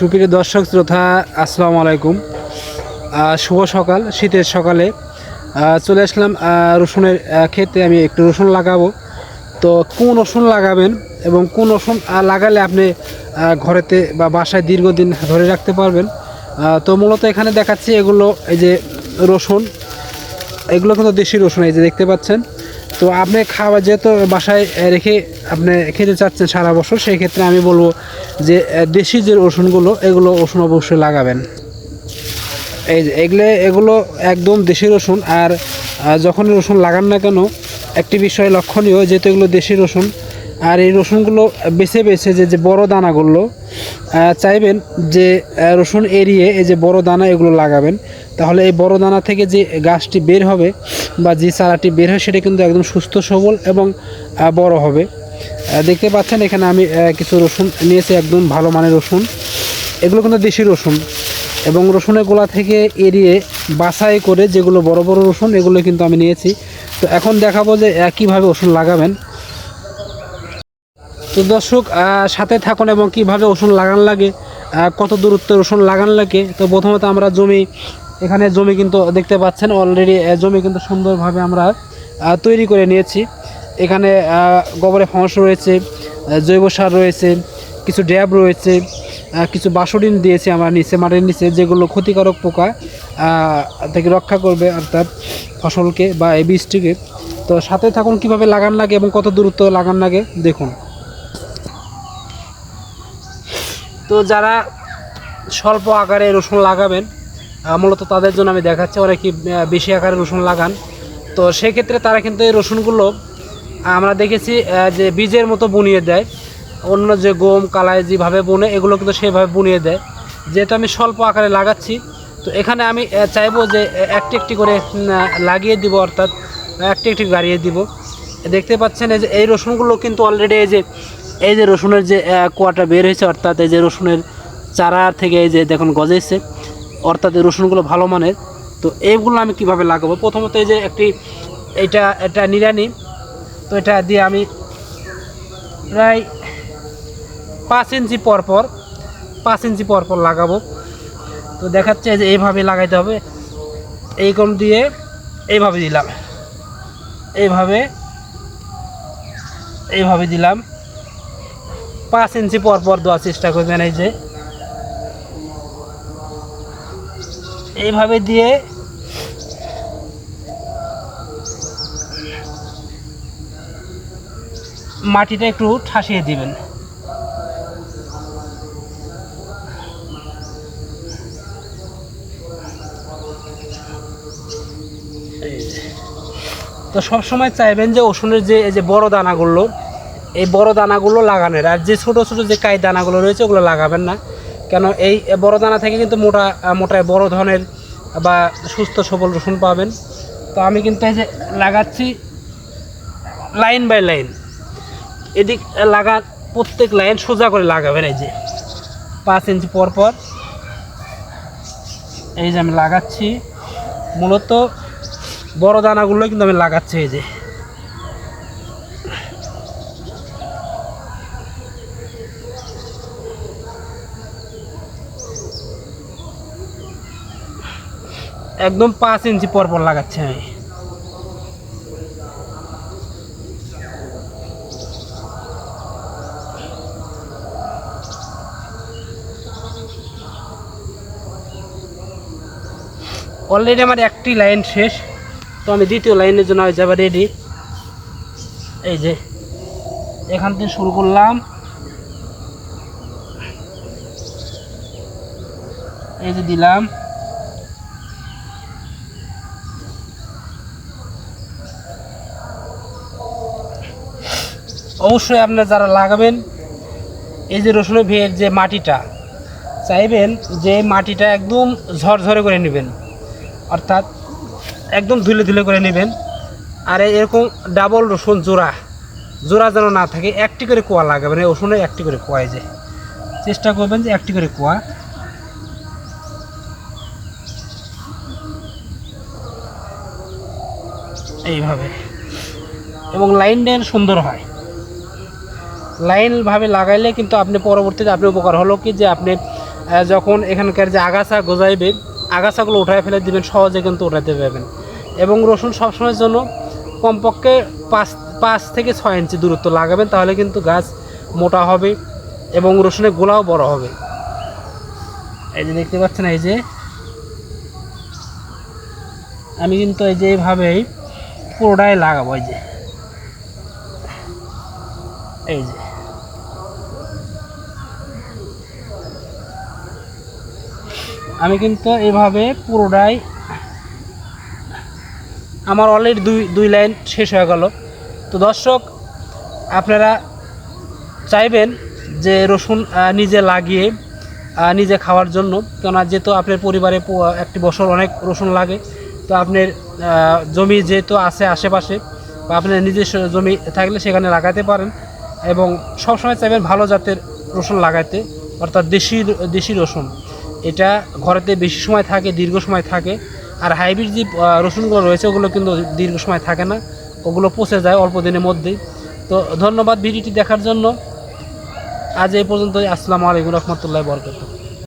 সুপ্রিয় দর্শক শ্রোতা আসসালামু আলাইকুম। শুভ সকাল শীতের সকালে। চলে আসলাম রসুনের আহ, ক্ষেতে। আমি একটু রসুন লাগাবো। তো কোন রসুন লাগাবেন এবং কোন রসুন লাগালে আপনি ঘরেতে বা বাসায় দীর্ঘদিন ধরে রাখতে পারবেন? তো মূলত এখানে দেখাচ্ছি এগুলো এই যে রসুন। এগুলো কিন্তু দেশি রসুন এই যে দেখতে পাচ্ছেন। তো আপনি খাওয়া যেহেতু বাসায় রেখে আপনি খেতে চাচ্ছেন সারা বছর, সেই ক্ষেত্রে আমি বলব যে দেশি যে রসুনগুলো, এগুলো রসুন অবশ্যই লাগাবেন। এই যে, এগুলো এগুলো একদম দেশি রসুন, আর যখন রসুন লাগান না কেন, একটি বিষয় লক্ষণীয়, যেহেতু এগুলো দেশি রসুন আর এই রসুনগুলো বেছে বেছে যে যে বড় দানাগুলো চাইবেন যে রসুন এড়িয়ে এই যে বড় দানা এগুলো লাগাবেন। তাহলে এই বড় দানা থেকে যে গাছটি বের হবে বা যে চারাটি বের হয় সেটা কিন্তু একদম সুস্থ, সবল এবং বড় হবে। দেখতে পাচ্ছেন এখানে আমি কিছু রসুন নিয়েছি, একদম ভালো মানের রসুন। এগুলো কিন্তু দেশি রসুন এবং রসুনের গোলা থেকে এড়িয়ে বাছাই করে যেগুলো বড় বড় রসুন এগুলো কিন্তু আমি নিয়েছি। তো এখন দেখাবো যে একইভাবে রসুন লাগাবেন। তো দর্শক সাথে থাকুন এবং কীভাবে রসুন লাগান লাগে কত দূরত্ব রসুন লাগান লাগে তো প্রথমত আমরা জমি এখানে জমি কিন্তু দেখতে পাচ্ছেন অলরেডি জমি কিন্তু সুন্দরভাবে আমরা তৈরি করে নিয়েছি। এখানে আহ, গোবরে ফাঁস রয়েছে জৈব সার রয়েছে কিছু ড্যাব রয়েছে কিছু বাসডিন দিয়েছি আমরা নিচে মাটির নিচে যেগুলো ক্ষতিকারক পোকা থেকে রক্ষা করবে অর্থাৎ ফসলকে বা এই বীজটিকে। তো সাথে থাকুন কীভাবে লাগান লাগে এবং কত দূরত্ব লাগান লাগে দেখুন। তো যারা স্বল্প আকারে রসুন লাগাবেন মূলত তাদের জন্য আমি দেখাচ্ছি, অনেকে বেশি আকারে রসুন লাগান। তো সেক্ষেত্রে তারা কিন্তু এই রসুনগুলো, আমরা দেখেছি যে বীজের মতো বুনিয়ে দেয়। অন্য যে গম কালায় যেভাবে বুনে, এগুলো কিন্তু সেভাবে বুনিয়ে দেয়। যেহেতু আমি স্বল্প আকারে লাগাচ্ছি, তো এখানে আমি চাইব যে একটি একটি করে লাগিয়ে দিব, অর্থাৎ একটি একটি গাড়িয়ে দিব। দেখতে পাচ্ছেন, এই যে এই রসুনগুলো কিন্তু অলরেডি এই যে এই যে রসুনের যে কোয়াটা বের হয়েছে, অর্থাৎ এই যে রসুনের চারা থেকে এই যে দেখুন গজেছে অর্থাৎ এই রসুনগুলো ভালো মানের। তো এইগুলো আমি কীভাবে লাগাবো? প্রথমত এই যে একটি, এটা এটা নিরানি তো এটা দিয়ে আমি প্রায় পাঁচ ইঞ্চি পর পর, পাঁচ ইঞ্চি পর পর লাগাবো। তো দেখাচ্ছে যে এইভাবে লাগাইতে হবে। এই কম দিয়ে এইভাবে দিলাম। এইভাবে এইভাবে দিলাম। পাঁচ ইঞ্চি পর পর দেওয়ার চেষ্টা করবেন এই যে এইভাবে দিয়ে মাটিটা একটু ঠাসিয়ে দিবেন। তো সবসময় চাইবেন যে ওষুধের যে এই যে বড় দানাগুলো এই বড় দানাগুলো লাগানোর। আর যে ছোট ছোট যে কাই দানাগুলো রয়েছে, ওগুলো লাগাবেন না। কেন এই বড় দানা থেকে কিন্তু মোটা, মোটায় বড় ধরনের বা সুস্থ সবল রসুন পাবেন। তো আমি কিন্তু এই যে লাগাচ্ছি লাইন বাই লাইন। এদিক লাগা, প্রত্যেক লাইন সোজা করে লাগাবেন এই যে। পাঁচ ইঞ্চি পর পর। এই যে আমি লাগাচ্ছি। মূলত বড় দানাগুলো কিন্তু আমি লাগাচ্ছি এই যে। একদম পাঁচ ইঞ্চি পর পর লাগাচ্ছি আমি। অলরেডি আমার একটি লাইন শেষ। তো আমি দ্বিতীয় লাইনের জন্য হয়ে যাবে রেডি এই যে, এখান থেকে শুরু করলাম। এই যে দিলাম। অবশ্যই আপনারা যারা লাগাবেন, এই যে রসুনের ভিড়ের যে মাটিটা, চাইবেন যে মাটিটা একদম ঝরঝরে করে নেবেন। অর্থাৎ একদম ধুলে ধুলে করে নেবেন। আর এরকম ডাবল রসুন জোড়া জোড়া যেন না থাকে, একটি করে কুয়া লাগাবেন, এই রসুনে একটি করে কোয়াই যায় চেষ্টা করবেন যে একটি করে কুয়া। এইভাবে। এবং লাইন ডেন সুন্দর হয়। লাইনভাবে লাগাইলে কিন্তু আপনি পরবর্তীতে আপনি উপকার হলো কি যে আপনি যখন এখানকার যে আগাছা গজাইবে, আগাছাগুলো উঠায় ফেলে দিবেন, সহজে কিন্তু উঠাতে পারবেন। এবং রসুন সবসময়ের জন্য কমপক্ষে পাঁচ পাঁচ থেকে ছয় ইঞ্চি দূরত্ব লাগাবেন, তাহলে কিন্তু গাছ মোটা হবে এবং রসুনের গোলাও বড় হবে। এই যে দেখতে পাচ্ছেন, এই যে আমি কিন্তু এই যে এইভাবেই পুরোটাই লাগাবো, এই যে। এই যে। আমি কিন্তু এভাবে পুরোটাই আমার অলরেডি দুই দুই লাইন শেষ হয়ে গেল। তো দর্শক, আপনারা চাইবেন যে রসুন নিজে লাগিয়ে নিজে খাওয়ার জন্য। কেননা যেহেতু আপনার পরিবারে একটি বছর অনেক রসুন লাগে, তো আপনার জমি যেহেতু আছে আশেপাশে, বা আপনার নিজস্ব জমি থাকলে সেখানে লাগাতে পারেন এবং সবসময় চাইবেন ভালো জাতের রসুন লাগাতে অর্থাৎ দেশি দেশি রসুন। এটা ঘরেতে বেশি সময় থাকে, দীর্ঘ সময় থাকে। আর হাইব্রিড যে রসুনগুলো রয়েছে, ওগুলো কিন্তু দীর্ঘ সময় থাকে না। ওগুলো পচে যায় অল্প দিনের মধ্যেই। তো ধন্যবাদ ভিডিওটি দেখার জন্য। আজ এই পর্যন্তই। আসসালামু আলাইকুম রহমতুল্লাহ বরকত